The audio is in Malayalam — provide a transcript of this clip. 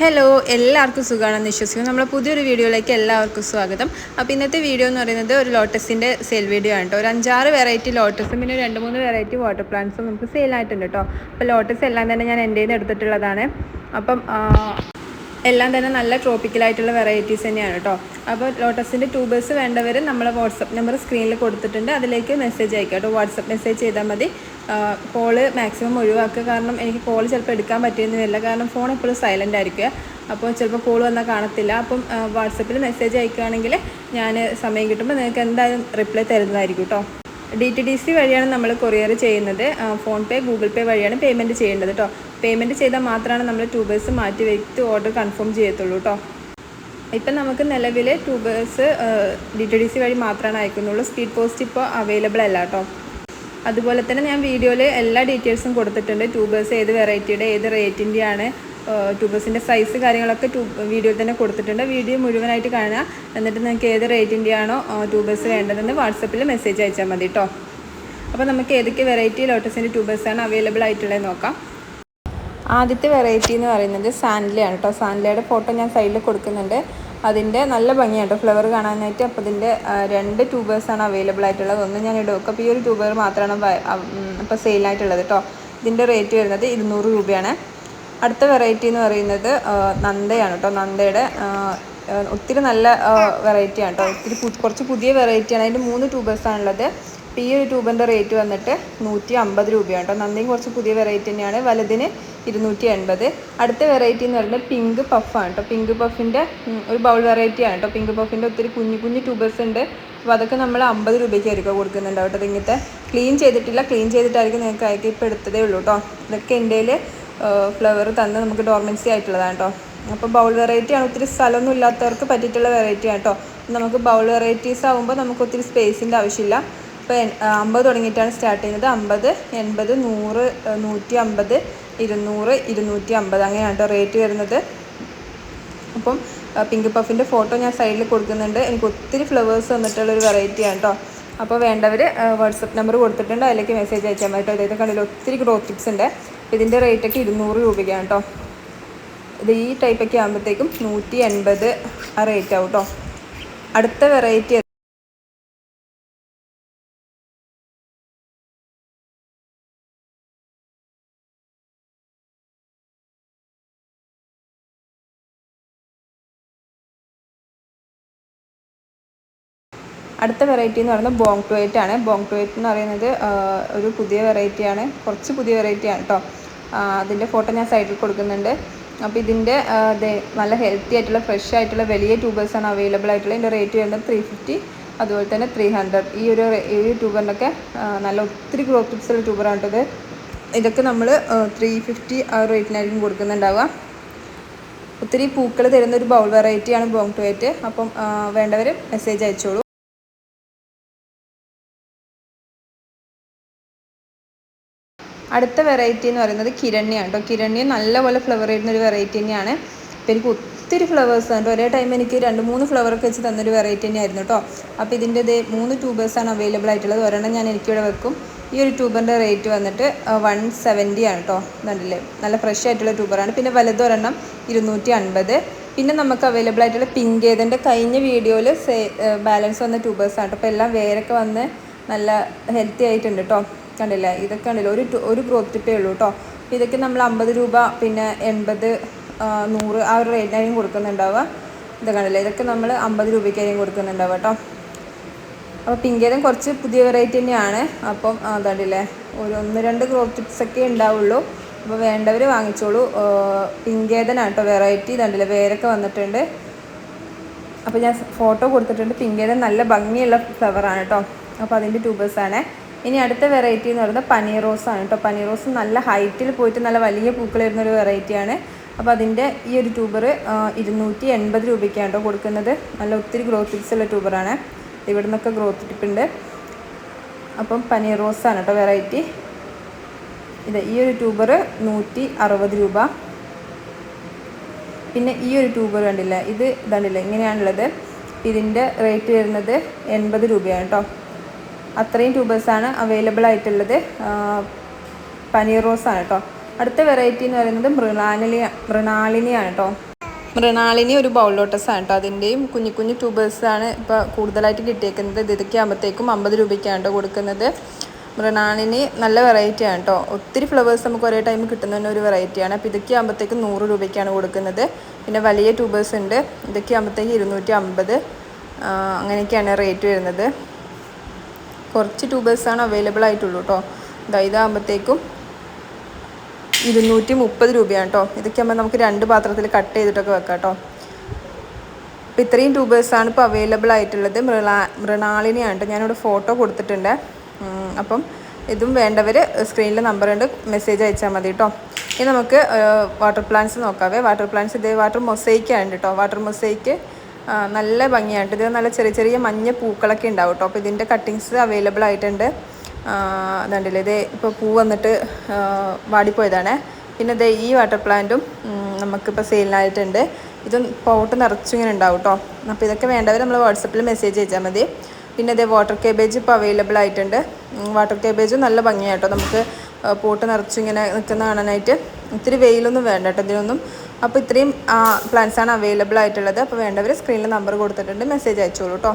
ഹലോ എല്ലാവർക്കും സുഖമാണെന്ന് വിശ്വസിക്കുന്നു. നമ്മളെ പുതിയൊരു വീഡിയോയിലേക്ക് എല്ലാവർക്കും സ്വാഗതം. അപ്പോൾ ഇന്നത്തെ വീഡിയോ എന്ന് പറയുന്നത് ഒരു ലോട്ടസിന്റെ സെയിൽ വീഡിയോ ആണ് കേട്ടോ. ഒരു അഞ്ചാറ് വെറൈറ്റി ലോട്ടസും പിന്നെ രണ്ട് മൂന്ന് വെറൈറ്റി വാട്ടർ പ്ലാന്റ്സും നമുക്ക് സെയിലായിട്ടുണ്ട് കേട്ടോ. അപ്പോൾ ലോട്ടസ് എല്ലാം തന്നെ ഞാൻ എന്റെ നിന്ന് എടുത്തിട്ടുള്ളതാണ്. അപ്പം എല്ലാം തന്നെ നല്ല ട്രോപ്പിക്കലായിട്ടുള്ള വെറൈറ്റീസ് തന്നെയാണ് കേട്ടോ അപ്പോൾ ലോട്ടസിന്റെ ട്യൂബേഴ്സ് വേണ്ടവർ നമ്മളെ വാട്സപ്പ് നമ്പർ സ്ക്രീനിൽ കൊടുത്തിട്ടുണ്ട്. അതിലേക്ക് മെസ്സേജ് അയക്കുക കേട്ടോ വാട്സപ്പ് മെസ്സേജ് ചെയ്താൽ മതി. കോൾ മാക്സിമം ഒഴിവാക്കുക. കാരണം എനിക്ക് കോൾ ചിലപ്പോൾ എടുക്കാൻ പറ്റിയെന്ന് കാരണം ഫോൺ എപ്പോഴും സൈലന്റ് ആയിരിക്കുക. അപ്പോൾ ചിലപ്പോൾ കോൾ വന്നാൽ കാണത്തില്ല. അപ്പം വാട്സപ്പിൽ മെസ്സേജ് അയക്കുകയാണെങ്കിൽ ഞാൻ സമയം കിട്ടുമ്പോൾ നിങ്ങൾക്ക് എന്തായാലും റിപ്ലൈ തരുന്നതായിരിക്കും കേട്ടോ ഡി ടി ഡി സി വഴിയാണ് നമ്മൾ കൊറിയർ ചെയ്യുന്നത്. ഫോൺ പേ ഗൂഗിൾ പേ വഴിയാണ് പേയ്മെന്റ് ചെയ്യേണ്ടത് കേട്ടോ പേയ്മെന്റ് ചെയ്താൽ മാത്രമാണ് നമ്മൾ ട്യൂബേഴ്സ് മാറ്റി വെച്ച് ഓർഡർ കൺഫേം ചെയ്യത്തുള്ളൂ കേട്ടോ ഇപ്പം നമുക്ക് നിലവിൽ tubers D T D C വഴി മാത്രമാണ് അയക്കുന്നുള്ളൂ. സ്പീഡ് പോസ്റ്റ് ഇപ്പോൾ അവൈലബിൾ അല്ല കേട്ടോ അതുപോലെ തന്നെ ഞാൻ വീഡിയോയിൽ എല്ലാ ഡീറ്റെയിൽസും കൊടുത്തിട്ടുണ്ട്. ട്യൂബേഴ്സ് ഏത് വെറൈറ്റിയുടെ ഏത് റേറ്റിന്റെയാണ് ട്യൂബേഴ്സിന്റെ സൈസ് കാര്യങ്ങളൊക്കെ ട്യൂബ് വീഡിയോയിൽ തന്നെ കൊടുത്തിട്ടുണ്ട്. വീഡിയോ മുഴുവനായിട്ട് കാണുക. എന്നിട്ട് നിങ്ങൾക്ക് ഏത് റേറ്റിന്റെയാണോ ട്യൂബേഴ്സ് വേണ്ടതെന്ന് വാട്സപ്പിൽ മെസ്സേജ് അയച്ചാൽ മതി കേട്ടോ അപ്പോൾ നമുക്ക് ഏതൊക്കെ വെറൈറ്റി ലോട്ടസിന്റെ ട്യൂബേഴ്സാണ് അവൈലബിൾ ആയിട്ടുള്ളത് നോക്കാം. ആദ്യത്തെ വെറൈറ്റി എന്ന് പറയുന്നത് സാൻഡലയാണ് കേട്ടോ. സാൻഡലയുടെ ഫോട്ടോ ഞാൻ സൈഡിൽ കൊടുക്കുന്നുണ്ട്. അതിന്റെ നല്ല ഭംഗിയാണ് കേട്ടോ ഫ്ലവർ കാണാനായിട്ട് അപ്പോൾ ഇതിന്റെ രണ്ട് ട്യൂബേഴ്സാണ് അവൈലബിൾ ആയിട്ടുള്ളത്. ഒന്ന് ഞാൻ ഇടും. അപ്പോൾ ഈ ഒരു ട്യൂബർ മാത്രമാണ് ഇപ്പോൾ സെയിലായിട്ടുള്ളത് കേട്ടോ ഇതിന്റെ റേറ്റ് വരുന്നത് ഇരുന്നൂറ് രൂപയാണ്. അടുത്ത വെറൈറ്റി എന്ന് പറയുന്നത് നന്ദയാണ് കേട്ടോ നന്ദയുടെ ഒത്തിരി നല്ല വെറൈറ്റിയാണ് കേട്ടോ ഒത്തിരി കുറച്ച് പുതിയ വെറൈറ്റിയാണ് അതിന്റെ മൂന്ന് ട്യൂബേഴ്സാണുള്ളത് അപ്പോൾ ഈ ഒരു ട്യൂബിന്റെ റേറ്റ് വന്നിട്ട് നൂറ്റി അമ്പത് രൂപയാണ് കേട്ടോ. നന്ദിയും കുറച്ച് പുതിയ വെറൈറ്റി തന്നെയാണ്. വലുതിന് ഇരുന്നൂറ്റി എൺപത് അടുത്ത വെറൈറ്റി എന്ന് പറയുന്നത് പിങ്ക് പഫാണ് കേട്ടോ. പിങ്ക് പഫിന്റെ ഒരു ബൗൾ വെറൈറ്റിയാണ് കേട്ടോ. പിങ്ക് പഫിന്റെ ഒത്തിരി കുഞ്ഞു കുഞ്ഞു ട്യൂബേഴ്സ് ഉണ്ട്. അപ്പോൾ അതൊക്കെ നമ്മൾ അമ്പത് രൂപയ്ക്ക് ആയിരിക്കും കൊടുക്കുന്നുണ്ട് കേട്ടോ. ഇങ്ങനത്തെ ക്ലീൻ ചെയ്തിട്ടില്ല. ക്ലീൻ ചെയ്തിട്ടായിരിക്കും നിങ്ങൾക്ക് അയക്കി ഇപ്പോൾ എടുത്തതേ ഉള്ളൂ കേട്ടോ. ഇതൊക്കെ എന്റെ ഫ്ലവർ തന്ന് നമുക്ക് ഡോർമൻസി ആയിട്ടുള്ളതാണ് കേട്ടോ. അപ്പോൾ ബൗൾ വെറൈറ്റിയാണ് ഒത്തിരി സ്ഥലമൊന്നും ഇല്ലാത്തവർക്ക് പറ്റിയിട്ടുള്ള വെറൈറ്റി ആണ് കേട്ടോ. നമുക്ക് ബൗൾ വെറൈറ്റീസ് ആകുമ്പോൾ നമുക്ക് ഒത്തിരി സ്പേസിന്റെ ആവശ്യമില്ല. ഇപ്പോൾ അമ്പത് തുടങ്ങിയിട്ടാണ് സ്റ്റാർട്ട് ചെയ്യുന്നത്. അമ്പത് എൺപത് നൂറ് നൂറ്റി അമ്പത് ഇരുന്നൂറ് ഇരുന്നൂറ്റി അമ്പത് അങ്ങനെയാണ് കേട്ടോ റേറ്റ് വരുന്നത്. അപ്പം പിങ്ക് പഫിന്റെ ഫോട്ടോ ഞാൻ സൈഡിൽ കൊടുക്കുന്നുണ്ട്. എനിക്ക് ഒത്തിരി ഫ്ലവേഴ്സ് വന്നിട്ടുള്ളൊരു വെറൈറ്റിയാണ് കേട്ടോ അപ്പോൾ വേണ്ടവർ വാട്സപ്പ് നമ്പർ കൊടുത്തിട്ടുണ്ട്. അതിലേക്ക് മെസ്സേജ് അയച്ചാൽ മതി കേട്ടോ ഇതൊക്കെ കണ്ടില്ല? ഒത്തിരി ഗ്രോത്ത് ടിപ്സ് ഉണ്ട്. ഇതിന്റെ റേറ്റൊക്കെ ഇരുന്നൂറ് രൂപയ്ക്കാണ് കേട്ടോ ഇത് ഈ ടൈപ്പൊക്കെ ആകുമ്പോഴത്തേക്കും നൂറ്റി എൺപത് ആ റേറ്റ് ആവും കേട്ടോ അടുത്ത വെറൈറ്റി അടുത്ത വെറൈറ്റി എന്ന് പറയുന്നത് ബോങ് ടു ആണ്. ബോങ് ടു എന്ന് പറയുന്നത് ഒരു പുതിയ വെറൈറ്റിയാണ് കുറച്ച് പുതിയ വെറൈറ്റിയാണ് കേട്ടോ അതിന്റെ ഫോട്ടോ ഞാൻ സൈഡിൽ കൊടുക്കുന്നുണ്ട്. അപ്പോൾ ഇതിന്റെ നല്ല ഹെൽത്തി ആയിട്ടുള്ള ഫ്രഷ് ആയിട്ടുള്ള വലിയ ട്യൂബേഴ്സാണ് അവൈലബിൾ ആയിട്ടുള്ള ഇതിന്റെ റേറ്റ് വരുന്നത് ത്രീ ഫിഫ്റ്റി അതുപോലെ തന്നെ ത്രീ ഹൺഡ്രഡ് ഈ ഒരു ഈ ഒരു ട്യൂബറിനൊക്കെ നല്ല ഒത്തിരി ഗ്രോത്ത് ടിപ്സുള്ള ട്യൂബറാണ് കേട്ടത് ഇതൊക്കെ നമ്മൾ ത്രീ ഫിഫ്റ്റി ആ റേറ്റിനായിരിക്കും കൊടുക്കുന്നുണ്ടാവുക. ഒത്തിരി പൂക്കൾ തരുന്ന ഒരു ബൗൾ വെറൈറ്റിയാണ് ബോങ് ടു അപ്പം വേണ്ടവർ മെസ്സേജ് അയച്ചോളൂ. അടുത്ത വെറൈറ്റി എന്ന് പറയുന്നത് കിരണ്യാണ് കേട്ടോ. കിരണ്യ നല്ലപോലെ ഫ്ലവർ ചെയ്യുന്ന ഒരു വെറൈറ്റി തന്നെയാണ്. അപ്പോൾ എനിക്ക് ഒത്തിരി ഫ്ലവേഴ്സ് ഉണ്ട് ഒരേ ടൈം എനിക്ക് രണ്ട് മൂന്ന് ഫ്ലവറൊക്കെ വെച്ച് തന്നൊരു വെറൈറ്റി തന്നെയായിരുന്നു കേട്ടോ. അപ്പോൾ ഇതിന്റെ ഇത് മൂന്ന് ട്യൂബേഴ്സാണ് അവൈലബിൾ ആയിട്ടുള്ളത്. ഒരെണ്ണം ഞാൻ എനിക്കിവിടെ വെക്കും. ഈ ഒരു ട്യൂബറിന്റെ റേറ്റ് വന്നിട്ട് വൺ സെവന്റി ആണ് കേട്ടോ. കണ്ടില്ലേ? നല്ല ഫ്രഷ് ആയിട്ടുള്ള ട്യൂബറാണ് പിന്നെ വലുതൊരെണ്ണം ഇരുന്നൂറ്റി അൻപത് പിന്നെ നമുക്ക് അവൈലബിൾ ആയിട്ടുള്ള പിങ്ക് ഏതിന്റെ കഴിഞ്ഞ വീഡിയോയിൽ സേ ബാലൻസ് വന്ന ട്യൂബേഴ്സാണ് കേട്ടോ. അപ്പോൾ എല്ലാം വേരൊക്കെ വന്ന് നല്ല ഹെൽത്തി ആയിട്ടുണ്ട് കേട്ടോ. കണ്ടില്ലേ? ഇതൊക്കെ കണ്ടില്ല? ഒരു ഒരു ഗ്രോത്ത് ഉള്ളൂ കേട്ടോ ഇതൊക്കെ നമ്മൾ അമ്പത് രൂപ പിന്നെ എൺപത് നൂറ് ആ ഒരു റേറ്റിനായിരിക്കും കൊടുക്കുന്നുണ്ടാവുക. ഇത് കണ്ടില്ലേ? ഇതൊക്കെ നമ്മൾ അമ്പത് രൂപയ്ക്കായിരിക്കും കൊടുക്കുന്നുണ്ടാവുക കേട്ടോ അപ്പോൾ പിങ്കേതം കുറച്ച് പുതിയ വെറൈറ്റി തന്നെയാണ്. അപ്പം അതണ്ടില്ലേ ഒരു ഒന്ന് രണ്ട് ടിപ്സ് ഒക്കെ ഉണ്ടാവുള്ളൂ. അപ്പോൾ വേണ്ടവർ വാങ്ങിച്ചോളൂ. പിങ്കേതനാണ് കേട്ടോ വെറൈറ്റി ഇതുണ്ടല്ലേ വേരൊക്കെ വന്നിട്ടുണ്ട്. അപ്പോൾ ഞാൻ ഫോട്ടോ കൊടുത്തിട്ടുണ്ട്. പിങ്കേതൻ നല്ല ഭംഗിയുള്ള ഫ്ലവറാണ് കേട്ടോ അപ്പോൾ അതിന്റെ ട്യൂബേഴ്സാണ് ഇനി അടുത്ത വെറൈറ്റി എന്ന് പറയുന്നത് പനീർ റോസാണ് കേട്ടോ. പനീർ റോസ് നല്ല ഹൈറ്റിൽ പോയിട്ട് നല്ല വലിയ പൂക്കൾ വരുന്ന ഒരു വെറൈറ്റിയാണ് അപ്പോൾ അതിന്റെ ഈ ഒരു ട്യൂബർ ഇരുന്നൂറ്റി എൺപത് രൂപയ്ക്കാണ് കേട്ടോ കൊടുക്കുന്നത്. നല്ല ഒത്തിരി ഗ്രോത്ത് ടിപ്സ് ഉള്ള ട്യൂബറാണ് ഇവിടെ നിന്നൊക്കെ ഗ്രോത്ത് ടിപ്പ് ഉണ്ട്. അപ്പം പനീർ ആണ് കേട്ടോ വെറൈറ്റി ഇത് ഈ ഒരു ട്യൂബർ നൂറ്റി അറുപത് രൂപ. പിന്നെ ഈ ഒരു ട്യൂബർ കണ്ടില്ല? ഇത് ഇതാണ്ടില്ല ഇങ്ങനെയാണുള്ളത്. ഇതിന്റെ റേറ്റ് വരുന്നത് എൺപത് രൂപയാണ് കേട്ടോ. അത്രയും ട്യൂബേഴ്സാണ് അവൈലബിൾ ആയിട്ടുള്ളത്. പനീർ റോസാണ് കേട്ടോ അടുത്ത വെറൈറ്റി എന്ന് പറയുന്നത് മൃണാലിനി മൃണാലിനിയാണ് കേട്ടോ മൃണാളിനി ഒരു ബൗൾ ലോട്ടസ് ആണ് കേട്ടോ അതിന്റെയും കുഞ്ഞു കുഞ്ഞു ട്യൂബേഴ്സാണ് ഇപ്പോൾ കൂടുതലായിട്ട് കിട്ടിയേക്കുന്നത്. ഇത് ഇതൊക്കെ ആകുമ്പോഴത്തേക്കും അമ്പത് രൂപയ്ക്കാണ് കേട്ടോ കൊടുക്കുന്നത്. മൃണാളിനി നല്ല വെറൈറ്റി ആണ് കേട്ടോ ഒത്തിരി ഫ്ലവേഴ്സ് നമുക്ക് ഒരേ ടൈം കിട്ടുന്ന ഒരു വെറൈറ്റിയാണ് അപ്പോൾ ഇതൊക്കെ ആകുമ്പോഴത്തേക്കും നൂറ് രൂപയ്ക്കാണ് കൊടുക്കുന്നത്. പിന്നെ വലിയ ട്യൂബേഴ്സ് ഉണ്ട്. ഇതൊക്കെ ആകുമ്പോഴത്തേക്ക് ഇരുന്നൂറ്റി അമ്പത്. അങ്ങനെയൊക്കെയാണ് റേറ്റ് വരുന്നത്. കുറച്ച് ട്യൂബേഴ്സാണ് അവൈലബിൾ ആയിട്ടുള്ളൂ കേട്ടോ ഇതാ ഇതാകുമ്പോഴത്തേക്കും ഇരുന്നൂറ്റി മുപ്പത് രൂപയാണ് കേട്ടോ ഇതൊക്കെ ആകുമ്പോൾ നമുക്ക് രണ്ട് പാത്രത്തിൽ കട്ട് ചെയ്തിട്ടൊക്കെ വെക്കാം കേട്ടോ അപ്പോൾ ഇത്രയും ട്യൂബേഴ്സാണ് ഇപ്പോൾ അവൈലബിൾ ആയിട്ടുള്ളത്. മൃണാ മൃണാളിനിയാണ് കേട്ടോ ഞാനിവിടെ ഫോട്ടോ കൊടുത്തിട്ടുണ്ട്. അപ്പം ഇതും വേണ്ടവർ സ്ക്രീനിൽ നമ്പർ ഉണ്ട് മെസ്സേജ് അയച്ചാൽ മതി കേട്ടോ ഇനി നമുക്ക് വാട്ടർ പ്ലാന്റ്സ് നോക്കാവേ. വാട്ടർ പ്ലാന്റ്സ് ഇതേ വാട്ടർ മൊസൈക്കാണ് കേട്ടോ വാട്ടർ മൊസൈക്ക് നല്ല ഭംഗിയായിട്ട്. ഇത് നല്ല ചെറിയ ചെറിയ മഞ്ഞ പൂക്കളൊക്കെ ഉണ്ടാവും കേട്ടോ അപ്പോൾ ഇതിന്റെ കട്ടിങ്സ് അവൈലബിൾ ആയിട്ടുണ്ട്. അതുണ്ടല്ലേ ഇതേ ഇപ്പോൾ പൂ വന്നിട്ട് വാടിപ്പോയതാണ്. പിന്നെ ദേ ഈ വാട്ടർ പ്ലാന്റും നമുക്കിപ്പോൾ സെയിലിനായിട്ടുണ്ട് ഇതും പോട്ട് നിറച്ചിങ്ങനെ ഉണ്ടാവും കേട്ടോ അപ്പോൾ ഇതൊക്കെ വേണ്ടവർ നമ്മൾ വാട്സപ്പിൽ മെസ്സേജ് അയച്ചാൽ മതി. പിന്നെ ഇതേ വാട്ടർ കേബേജ് ഇപ്പോൾ അവൈലബിൾ ആയിട്ടുണ്ട്. വാട്ടർ കേബേജും നല്ല ഭംഗിയാട്ടോ നമുക്ക് പോട്ട് നിറച്ചിങ്ങനെ നിൽക്കുന്ന കാണാനായിട്ട്. ഇത്തിരി വെയിലൊന്നും വേണ്ട കേട്ടോ ഇതിനൊന്നും. അപ്പോൾ ഇത്രയും പ്ലാൻസാണ് അവൈലബിൾ ആയിട്ടുള്ളത്. അപ്പോൾ വേണ്ടവർ സ്ക്രീനിൽ നമ്പർ കൊടുത്തിട്ടുണ്ട്. മെസ്സേജ് അയച്ചോളൂ കേട്ടോ